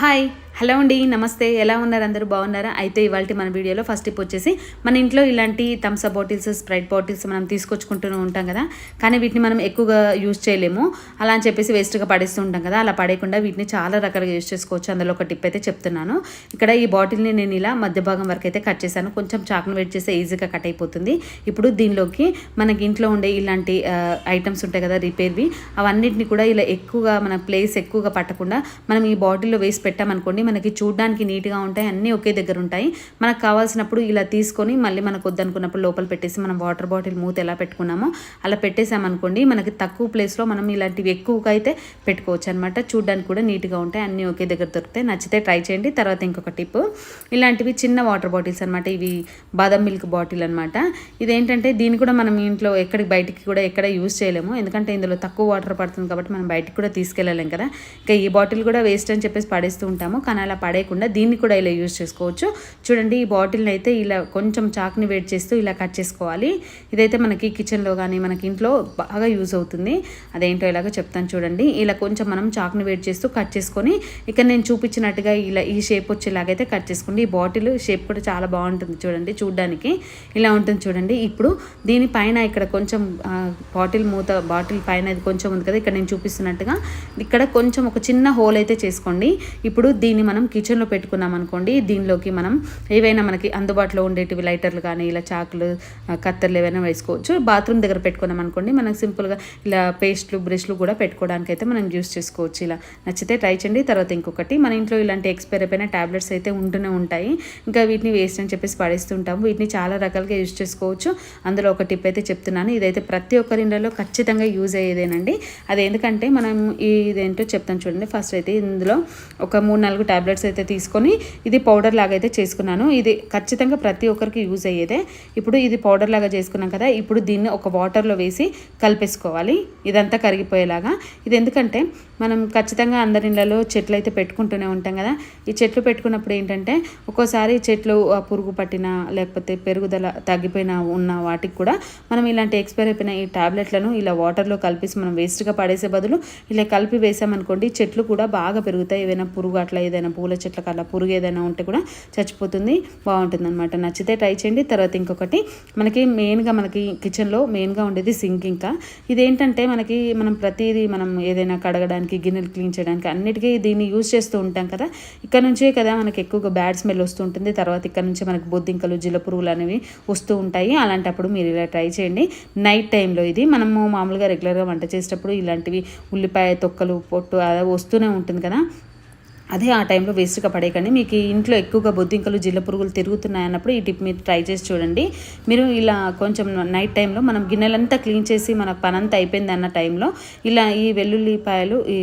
Hi hello అండి నమస్తే. ఎలా ఉన్నారు అందరూ? బాగున్నారా? అయితే ఇవాళ మన వీడియోలో ఫస్ట్ టిప్ వచ్చేసి మన ఇంట్లో ఇలాంటి థమ్స్అప్ బాటిల్స్ స్ప్రైట్ బాటిల్స్ మనం తీసుకొచ్చుకుంటూనే ఉంటాం కదా. కానీ వీటిని మనం ఎక్కువగా యూజ్ చేయలేము. అలా అని చెప్పేసి వేస్ట్గా పడేస్తూ ఉంటాం కదా. అలా పడేయకుండా వీటిని చాలా రకాలుగా యూజ్ చేసుకోవచ్చు. అందులో ఒక టిప్ అయితే చెప్తున్నాను. ఇక్కడ ఈ బాటిల్ని నేను ఇలా మధ్య భాగం వరకు అయితే కట్ చేశాను. కొంచెం చాక్ను వెయిట్ చేస్తే ఈజీగా కట్ అయిపోతుంది. ఇప్పుడు దీనిలోకి మనకి ఇంట్లో ఉండే ఇలాంటి ఐటమ్స్ ఉంటాయి కదా రిపేర్వి అవన్నిటిని కూడా ఇలా ఎక్కువగా మన ప్లేస్ ఎక్కువగా పట్టకుండా మనం ఈ బాటిల్లో వేసి పెట్టామనుకోండి మనకి చూడడానికి నీట్గా ఉంటాయి. అన్నీ ఒకే దగ్గర ఉంటాయి. మనకు కావాల్సినప్పుడు ఇలా తీసుకొని మళ్ళీ మనకు వద్దనుకున్నప్పుడు లోపల పెట్టేసి మనం వాటర్ బాటిల్ మూత ఎలా పెట్టుకున్నామో అలా పెట్టేసామనుకోండి మనకి తక్కువ ప్లేస్లో మనం ఇలాంటివి ఎక్కువగా అయితే పెట్టుకోవచ్చు అనమాట చూడడానికి కూడా నీట్గా ఉంటాయి. అన్నీ ఒకే దగ్గర దొరుకుతాయి. నచ్చితే ట్రై చేయండి. తర్వాత ఇంకొక టిప్. ఇలాంటివి చిన్న వాటర్ బాటిల్స్ అనమాట ఇవి బాదం మిల్క్ బాటిల్ అనమాట ఇదేంటంటే దీన్ని కూడా మనం ఇంట్లో ఎక్కడికి బయటికి కూడా ఎక్కడ యూజ్ చేయలేము. ఎందుకంటే ఇందులో తక్కువ వాటర్ పడుతుంది కాబట్టి మనం బయటికి కూడా తీసుకెళ్ళలేం కదా. ఇంకా ఈ బాటిల్ కూడా వేస్ట్ అని చెప్పేసి పడేస్తూ ఉంటాము. కానీ అలా పడేయకుండా దీన్ని కూడా ఇలా యూజ్ చేసుకోవచ్చు. చూడండి ఈ బాటిల్ని అయితే ఇలా కొంచెం చాక్ని వేడి చేస్తూ ఇలా కట్ చేసుకోవాలి. ఇదైతే మనకి కిచెన్లో కానీ మనకి ఇంట్లో బాగా యూజ్ అవుతుంది. అదేంటో ఇలాగ చెప్తాను చూడండి. ఇలా కొంచెం మనం చాక్ని వేడి చేస్తూ కట్ చేసుకొని ఇక్కడ నేను చూపించినట్టుగా ఇలా ఈ షేప్ వచ్చేలాగైతే కట్ చేసుకోండి. ఈ బాటిల్ షేప్ కూడా చాలా బాగుంటుంది చూడండి చూడడానికి. ఇలా ఉంటుంది చూడండి. ఇప్పుడు దీనిపైన ఇక్కడ కొంచెం బాటిల్ మూత బాటిల్ పైన ఇది కొంచెం ఉంది కదా ఇక్కడ నేను చూపిస్తున్నట్టుగా. ఇక్కడ కొంచెం ఒక చిన్న హోల్ అయితే చేసుకోండి. ఇప్పుడు దీన్ని మనం కిచెన్లో పెట్టుకున్నాం అనుకోండి దీనిలోకి మనం ఏవైనా మనకి అందుబాటులో ఉండేటివి లైటర్లు కానీ ఇలా చాకులు కత్తెర్లు ఏవైనా వేసుకోవచ్చు. బాత్రూమ్ దగ్గర పెట్టుకున్నాం అనుకోండి మనకు సింపుల్గా ఇలా పేస్ట్లు బ్రష్లు కూడా పెట్టుకోవడానికి అయితే మనం యూస్ చేసుకోవచ్చు ఇలా. నచ్చితే ట్రై చేయండి. తర్వాత ఇంకొకటి మన ఇంట్లో ఇలాంటి ఎక్స్పైర్ అయిపోయిన ట్యాబ్లెట్స్ అయితే ఉంటూనే ఉంటాయి. ఇంకా వీటిని వేస్ట్ అని చెప్పేసి పడేస్తుంటాము వీటిని చాలా రకాలుగా యూజ్ చేసుకోవచ్చు. అందులో ఒక టిప్ అయితే చెప్తున్నాను. ఇదైతే ప్రతి ఒక్కరి ఇంట్లో ఖచ్చితంగా యూజ్ అయ్యేదేనండి. అది ఎందుకంటే మనం ఇదేంటో చెప్తాను చూడండి. ఫస్ట్ అయితే ఇందులో ఒక మూడు నాలుగు ట్యాబ్లెట్స్ అయితే తీసుకొని ఇది పౌడర్ లాగా అయితే చేసుకున్నాను. ఇది ఖచ్చితంగా ప్రతి ఒక్కరికి యూజ్ అయ్యేదే. ఇప్పుడు ఇది పౌడర్ లాగా చేసుకున్నాం కదా ఇప్పుడు దీన్ని ఒక వాటర్లో వేసి కలిపేసుకోవాలి. ఇదంతా కరిగిపోయేలాగా. ఇది ఎందుకంటే మనం ఖచ్చితంగా అందరి ఇళ్ళలో చెట్లు అయితే పెట్టుకుంటూనే ఉంటాం కదా. ఈ చెట్లు పెట్టుకున్నప్పుడు ఏంటంటే ఒక్కోసారి చెట్లు పురుగు పట్టిన లేకపోతే పెరుగుదల తగ్గిపోయిన ఉన్న వాటికి కూడా మనం ఇలాంటి ఎక్స్పైర్ అయిపోయిన ఈ టాబ్లెట్లను ఇలా వాటర్లో కలిపేసి మనం వేస్ట్గా పడేసే బదులు ఇలా కలిపి వేసామనుకోండి చెట్లు కూడా బాగా పెరుగుతాయి. ఏదైనా పురుగు అట్లా ఏదైనా పూల చెట్లకు అలా పురుగు ఏదైనా ఉంటే కూడా చచ్చిపోతుంది బాగుంటుంది అనమాట నచ్చితే ట్రై చేయండి. తర్వాత ఇంకొకటి మనకి మెయిన్గా మనకి కిచెన్లో మెయిన్గా ఉండేది సింక్ ఇంకా. ఇదేంటంటే మనకి మనం ప్రతిదీ మనం ఏదైనా కడగడానికి గిన్నెలు క్లీన్ చేయడానికి అన్నిటికీ దీన్ని యూజ్ చేస్తూ ఉంటాం కదా. ఇక్కడ నుంచే కదా మనకి ఎక్కువగా బ్యాడ్ స్మెల్ వస్తూ ఉంటుంది. తర్వాత ఇక్కడ నుంచి మనకి బొద్దింకలు జిల్ల పురుగులు అనేవి వస్తూ ఉంటాయి. అలాంటప్పుడు మీరు ఇలా ట్రై చేయండి. నైట్ టైంలో ఇది. మనము మామూలుగా రెగ్యులర్గా వంట చేసేటప్పుడు ఇలాంటివి ఉల్లిపాయ తొక్కలు పొట్టు అలా వస్తూనే ఉంటుంది కదా. అదే ఆ టైంలో వేస్ట్గా పడేయకండి. మీకు ఇంట్లో ఎక్కువగా బొద్దింకలు జిల్ల పురుగులు తిరుగుతున్నాయి అన్నప్పుడు ఈ టిప్ మీరు ట్రై చేసి చూడండి. మీరు ఇలా కొంచెం నైట్ టైంలో మనం గిన్నెలంతా క్లీన్ చేసి మన పనంతా అయిపోయింది అన్న టైంలో ఇలా ఈ వెల్లుల్లిపాయలు ఈ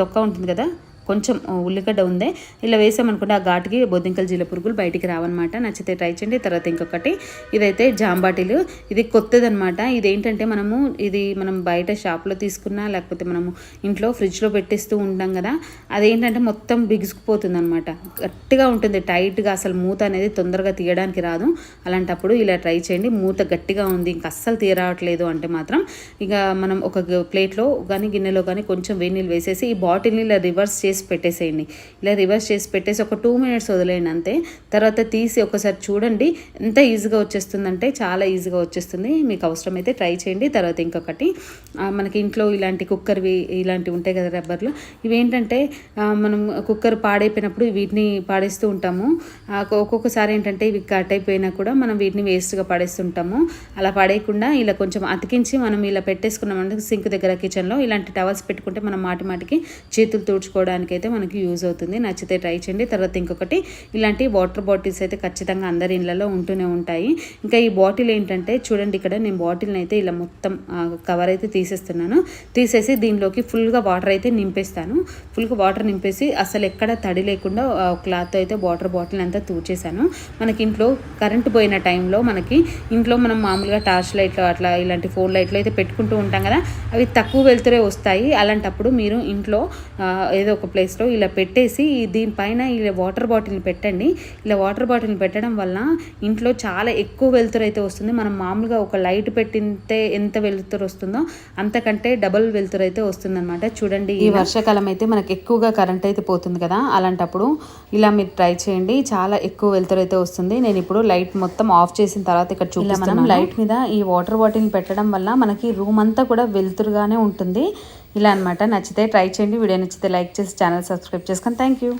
తొక్క ఉంటుంది కదా కొంచెం ఉల్లిగడ్డ ఉందే. ఇలా వేసామనుకుంటే ఆ ఘాటుకి బొద్దింకల జీల పురుగులు బయటికి రావన్నమాట. నచ్చితే ట్రై చేయండి. తర్వాత ఇంకొకటి ఇదైతే జాంబాటిలు. ఇది కొత్తదనమాట ఇది ఏంటంటే మనము ఇది మనం బయట షాప్లో తీసుకున్నా లేకపోతే మనము ఇంట్లో ఫ్రిడ్జ్లో పెట్టేస్తూ ఉంటాం కదా అదేంటంటే మొత్తం బిగుసుకుపోతుంది అనమాట గట్టిగా ఉంటుంది. టైట్గా అసలు మూత అనేది తొందరగా తీయడానికి రాదు. అలాంటప్పుడు ఇలా ట్రై చేయండి. మూత గట్టిగా ఉంది. ఇంకా అస్సలు తీయరావట్లేదు అంటే మాత్రం ఇక మనం ఒక ప్లేట్లో కానీ గిన్నెలో కానీ కొంచెం వేడి నీళ్ళు వేసేసి ఈ బాటిల్ని ఇలా రివర్స్ చేసి చేసి పెట్టేసేయండి. ఇలా రివర్స్ చేసి పెట్టేసి ఒక టూ మినిట్స్ వదిలేయండి అంతే. తర్వాత తీసి ఒకసారి చూడండి ఎంత ఈజీగా వచ్చేస్తుందంటే చాలా ఈజీగా వచ్చేస్తుంది. మీకు అవసరమైతే ట్రై చేయండి. తర్వాత ఇంకొకటి మనకి ఇంట్లో ఇలాంటి కుక్కర్వి ఇలాంటివి ఉంటాయి కదా రబ్బర్లు. ఇవేంటంటే మనం కుక్కర్ పాడైపోయినప్పుడు వీటిని పాడేస్తూ ఉంటాము. ఒక్కొక్కసారి ఏంటంటే ఇవి కట్ అయిపోయినా కూడా మనం వీటిని వేస్ట్గా పడేస్తుంటాము. అలా పడేయకుండా ఇలా కొంచెం అతికించి మనం ఇలా పెట్టేసుకున్నామంటే సింక్ దగ్గర కిచెన్లో ఇలాంటి టవల్స్ పెట్టుకుంటే మనం మాటి మాటికి చేతులు తుడుచుకోవడానికి అయితే మనకి యూజ్ అవుతుంది. నచ్చితే ట్రై చేయండి. తర్వాత ఇంకొకటి ఇలాంటి వాటర్ బాటిల్స్ అయితే ఖచ్చితంగా అందరి ఇళ్ళలో ఉంటూనే ఉంటాయి. ఇంకా ఈ బాటిల్ ఏంటంటే చూడండి ఇక్కడ నేను బాటిల్ని అయితే ఇలా మొత్తం కవర్ అయితే తీసేస్తున్నాను. తీసేసి దీనిలోకి ఫుల్గా వాటర్ అయితే నింపేస్తాను. ఫుల్గా వాటర్ నింపేసి అసలు ఎక్కడ తడి లేకుండా క్లాత్ అయితే వాటర్ బాటిల్ అంతా తూచేశాను. మనకి ఇంట్లో కరెంట్ పోయిన టైంలో మనకి ఇంట్లో మనం మామూలుగా టార్చ్ లైట్లు అట్లా ఇలాంటి ఫోన్ లైట్లు అయితే పెట్టుకుంటూ ఉంటాం కదా అవి తక్కువ వెళ్తురే వస్తాయి. అలాంటప్పుడు మీరు ఇంట్లో ఏదో ఒక ప్లేస్లో ఇలా పెట్టేసి దీనిపైన ఇలా వాటర్ బాటిల్ పెట్టండి. ఇలా వాటర్ బాటిల్ పెట్టడం వల్ల ఇంట్లో చాలా ఎక్కువ వెలుతురు అయితే వస్తుంది. మనం మామూలుగా ఒక లైట్ పెట్టితే ఎంత వెలుతురు వస్తుందో అంతకంటే డబల్ వెలుతురు అయితే వస్తుందన్నమాట. చూడండి ఈ వర్షాకాలం అయితే మనకి ఎక్కువగా కరెంట్ అయితే పోతుంది కదా. అలాంటప్పుడు ఇలా మీరు ట్రై చేయండి. చాలా ఎక్కువ వెలుతురు అయితే వస్తుంది. నేను ఇప్పుడు లైట్ మొత్తం ఆఫ్ చేసిన తర్వాత ఇక్కడ చూపిస్తున్నాను మనం లైట్ మీద ఈ వాటర్ బాటిల్ పెట్టడం వల్ల మనకి రూమ్ అంతా కూడా వెలుతురుగానే ఉంటుంది. ఇలా అనమాట నచ్చితే ట్రై చేయండి. వీడియో నచ్చితే లైక్ చేసి ఛానల్ సబ్స్క్రైబ్ చేసుకొని థ్యాంక్ యూ